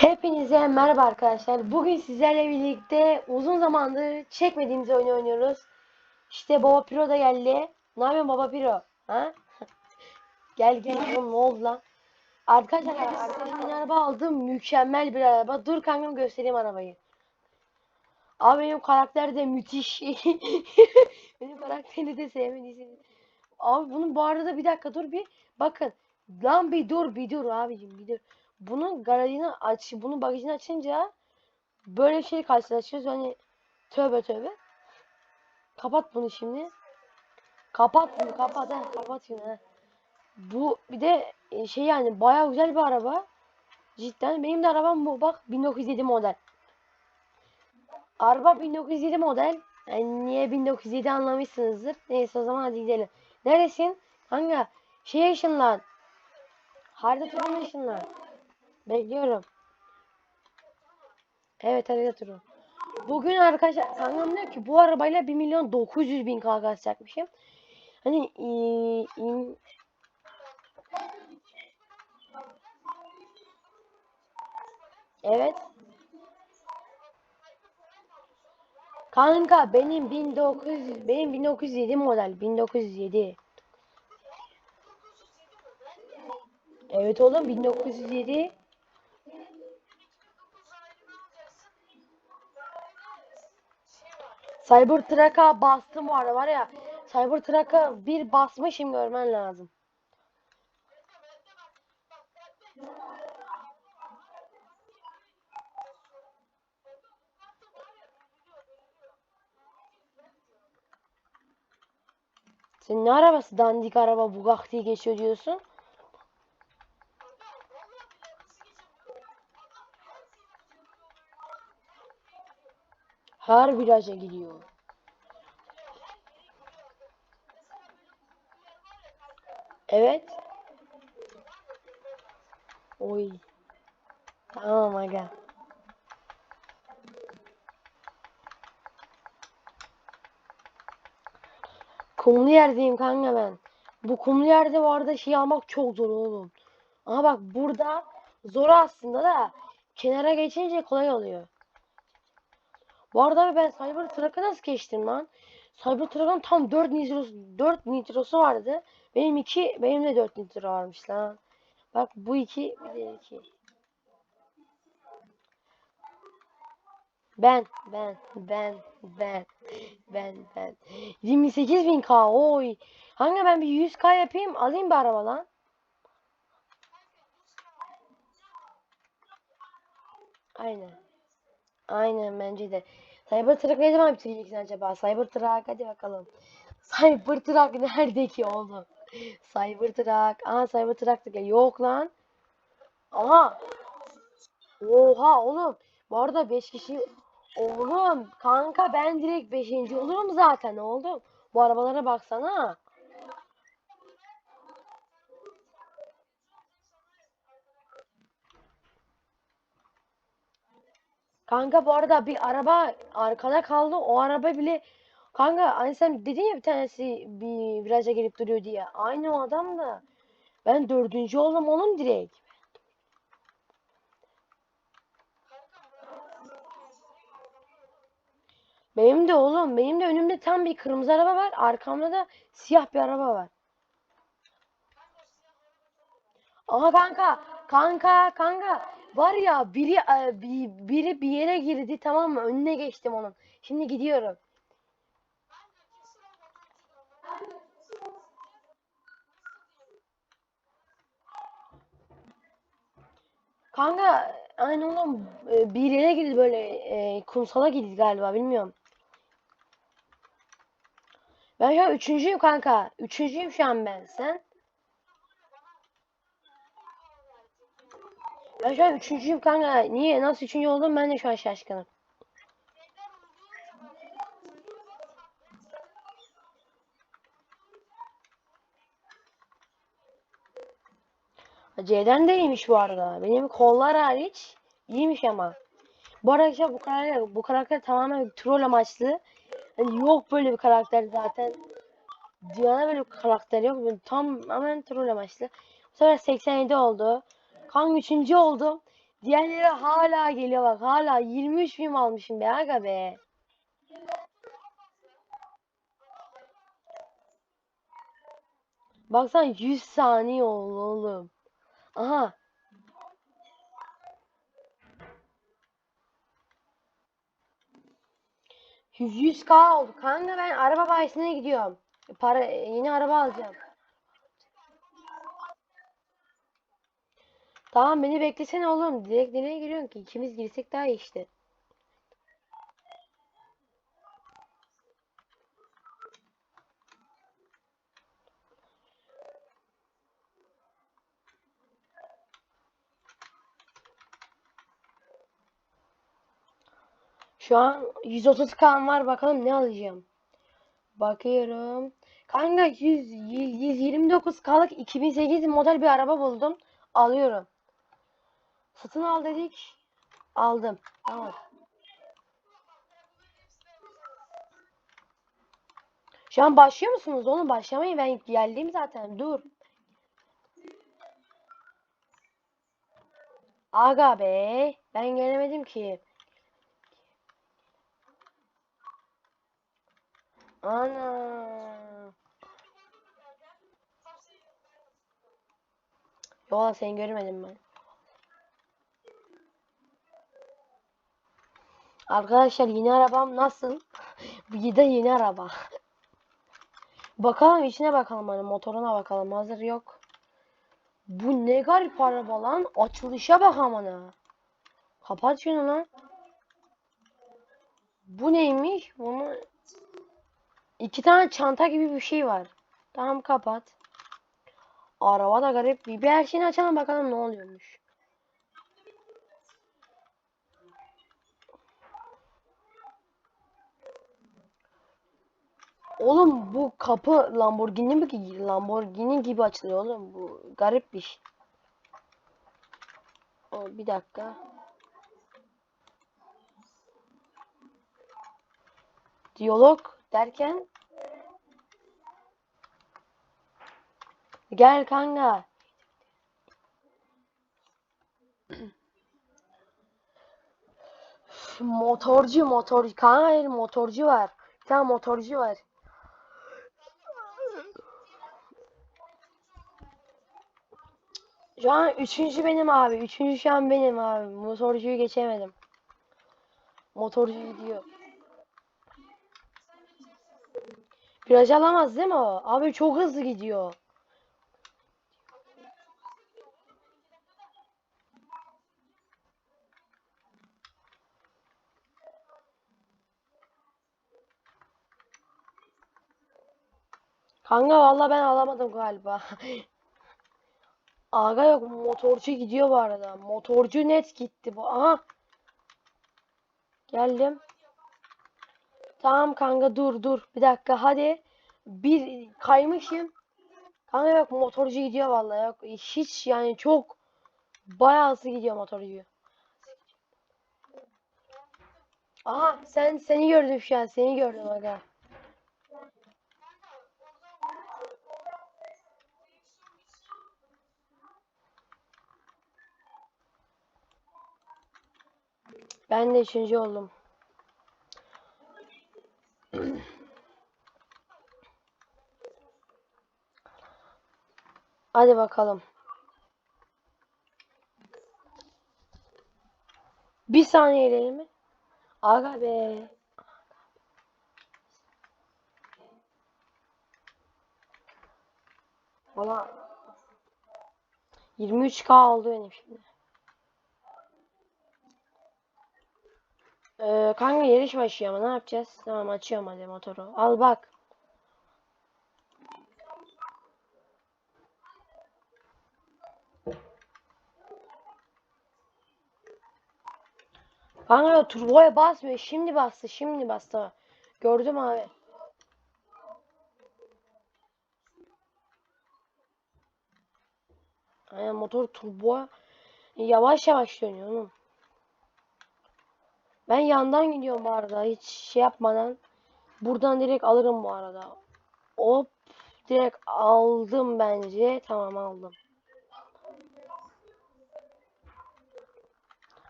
Hepinize merhaba arkadaşlar. Bugün sizlerle birlikte uzun zamandır çekmediğimiz oyunu oynuyoruz. İşte Baba Piro da geldi. Ne yapıyorsun Baba Piro? Ha? gel gel oğlum ne oldu lan? Arkadaşlar arkadaşlar araba aldım. Mükemmel bir araba. Dur kankam göstereyim arabayı. Abi benim karakter de müthiş. benim karakteri de sevmediyseniz. Abi bunun bu arada bir dakika dur bir bakın. Lan bir dur bir dur abicim bir dur. Bunun garajını aç, bunun bagajını açınca böyle bir şey karşılaşıyoruz. Hani tövbe tövbe. Kapat bunu şimdi. Kapat bunu kapat ha kapat şunu ha. Bu bir de e, şey yani bayağı güzel bir araba. Cidden benim de arabam bu bak 1907 model. Araba 1907 model. Yani niye 1907 anlamışsınızdır. Neyse o zaman hadi gidelim. Neresin? Hangi? Şey ışınlan. Harita turuna ışınlan. Bekliyorum. Evet harita turu. Bugün arkadaşlar kankam diyor ki bu arabayla 1 milyon 900 bin kavga atacakmışım. Hani i- im- Evet. Kanka benim 1900 benim 1907 model 1907. Evet oğlum 1907. Cybertruck'a bastım arada var ya. Cybertruck'a bir basmışım görmen lazım. Sen ne arabası dandik araba Bugatti geçiyor diyorsun? Her viraja gidiyor. Evet. Oy. Tamam aga. Kumlu yerdeyim kanka ben. Bu kumlu yerde bu arada şey almak çok zor oğlum. Ama bak burada zor aslında da kenara geçince kolay oluyor. Bu arada abi ben Cybertruck'a nasıl geçtim lan? Cybertruck'ın tam 4 nitrosu, 4 nitrosu vardı. Benim 2, benim de 4 nitro varmış lan. Bak bu 2, bir de 2. Ben, ben, ben, ben, ben, ben. 28 bin K, oy. Hangi ben bir 100 K yapayım, alayım bir araba lan. Aynen. Aynen bence de. Cybertruck ne zaman bitireceksin acaba? Cybertruck hadi bakalım. Cybertruck nerede ki oğlum? Cybertruck. Aha Cybertruck da. Yok lan. Aha. Oha oğlum. Bu arada 5 kişi. Oğlum kanka ben direkt 5. olurum zaten oğlum. Bu arabalara baksana. Kanka bu arada bir araba arkada kaldı. O araba bile kanka hani sen dedin ya bir tanesi bir viraja gelip duruyor diye. Aynı o adam da. Ben dördüncü oldum oğlum direkt. Benim de oğlum benim de önümde tam bir kırmızı araba var. Arkamda da siyah bir araba var. Ama kanka kanka kanka var ya biri e, bir- biri bir yere girdi tamam mı? Önüne geçtim onun. Şimdi gidiyorum. Kanka aynı oğlum e, bir yere girdi böyle e, kumsala girdi galiba bilmiyorum. Ben şu an üçüncüyüm kanka. Üçüncüyüm şu an ben. Sen? Ben şu an üçüncüyüm kanka. Niye? Nasıl üçüncü oldum ben de şu an şaşkınım. C'den de iyiymiş bu arada. Benim kollar hariç iyiymiş ama. Bu arkadaşlar bu karakter, bu karakter tamamen troll amaçlı. Hani yok böyle bir karakter zaten. Diana böyle bir karakter yok. Böyle Tamamen troll amaçlı. Bu sefer 87 oldu. Kan 3. oldum. Diğerleri hala geliyor bak hala 23 film almışım be aga be. Baksana 100 saniye oldu oğlum. Aha. Yüz 100k oldu. Kanka ben araba bayisine gidiyorum. Para yeni araba alacağım. Tamam beni beklesene oğlum. Direkt nereye giriyorsun ki? İkimiz girsek daha iyi işte. Şu an 130 kan var bakalım ne alacağım. Bakıyorum. Kanka 100, 129 kalık 2008 model bir araba buldum. Alıyorum. Satın al dedik. Aldım. Tamam. Şu an başlıyor musunuz oğlum? Başlamayın ben geldim zaten. Dur. Aga be. Ben gelemedim ki. Ana. Yola seni görmedim ben. Arkadaşlar yeni arabam nasıl? Bir de yeni araba. Bakalım içine bakalım hani motoruna bakalım. Hazır yok. Bu ne garip araba lan. Açılışa bak amına. Kapat şunu lan. Bu neymiş? Bunu iki tane çanta gibi bir şey var. Tamam kapat. Araba da garip. Bir, bir her şeyini açalım bakalım ne oluyormuş. Oğlum bu kapı Lamborghini mi ki? Lamborghini gibi açılıyor oğlum. Bu garip bir şey. O, bir dakika. Diyalog derken Gel kanka. Motorcu motorcu kanka hayır motorcu var. Bir tane motorcu var. Şu an üçüncü benim abi. Üçüncü şu an benim abi. Motorcuyu geçemedim. Motorcu gidiyor. Viraj alamaz değil mi o? Abi çok hızlı gidiyor. Kanka valla ben alamadım galiba. Aga yok motorcu gidiyor bu arada. Motorcu net gitti bu. Aha. Geldim. Tamam kanka dur dur. Bir dakika hadi. Bir kaymışım. Kanka yok motorcu gidiyor vallahi yok. Hiç yani çok bayağı hızlı gidiyor motorcu. Aha sen seni gördüm şu an. Seni gördüm aga. Ben de üçüncü oldum. Hadi bakalım. Bir saniye ileri mi? Aga be. Valla 23k oldu benim şimdi. Ee, kanka yarış başlıyor ama ne yapacağız? Tamam açıyorum hadi motoru. Al bak. Kanka turboya basmıyor. Şimdi bastı. Şimdi bastı. Gördüm abi. Aynen motor turbo yavaş yavaş dönüyor oğlum. Ben yandan gidiyorum bu arada. Hiç şey yapmadan. Buradan direkt alırım bu arada. Hop. Direkt aldım bence. Tamam aldım.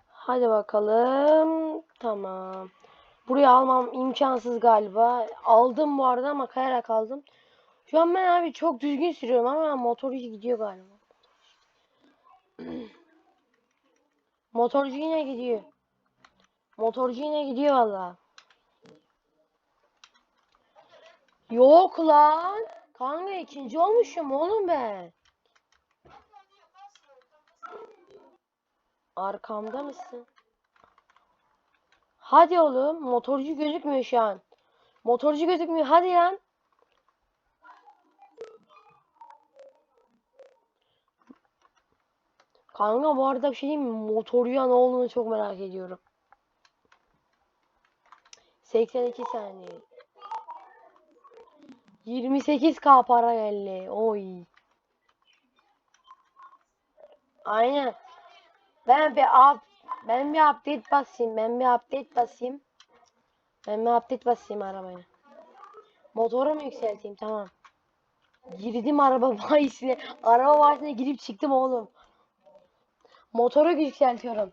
Hadi bakalım. Tamam. Buraya almam imkansız galiba. Aldım bu arada ama kayarak aldım. Şu an ben abi çok düzgün sürüyorum ama motorcu gidiyor galiba. Motorcu yine gidiyor. Motorcu yine gidiyor valla. Yok lan. Kanka ikinci olmuşum oğlum ben. Arkamda mısın? Hadi oğlum. Motorcu gözükmüyor şu an. Motorcu gözükmüyor. Hadi lan. Kanka bu arada bir şey diyeyim mi? Motorcuya ne olduğunu çok merak ediyorum. 82 saniye. 28k para geldi. Oy. Aynen. Ben bir up ben bir update basayım. Ben bir update basayım. Ben bir update basayım arabaya. Motoru mu yükselteyim? Tamam. Girdim araba bayisine. Araba bayisine girip çıktım oğlum. Motoru yükseltiyorum.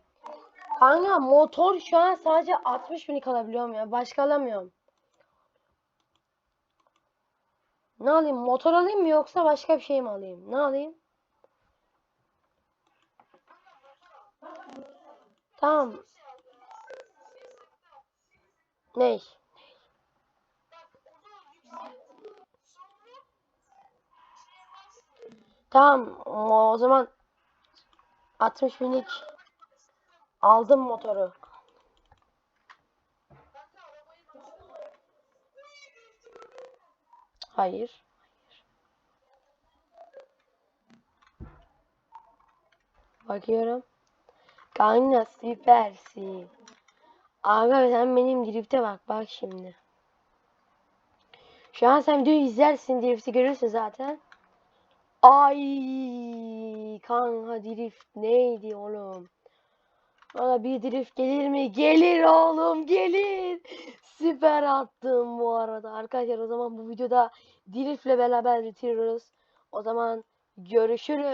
Kanka motor şu an sadece 60 bin alabiliyorum ya. Başka alamıyorum. Ne alayım? Motor alayım mı yoksa başka bir şey mi alayım? Ne alayım? Tamam. Ne? Tamam. O zaman 60 binlik aldım motoru. Hayır. Bakıyorum. Kanka süpersin. Aga sen benim drifte bak bak şimdi. Şu an sen videoyu izlersin drifti görürsün zaten. Ay kanka drift neydi oğlum? Bana bir drift gelir mi? Gelir oğlum gelir. Süper attım bu arada. Arkadaşlar o zaman bu videoda driftle beraber bitiriyoruz. O zaman görüşürüz.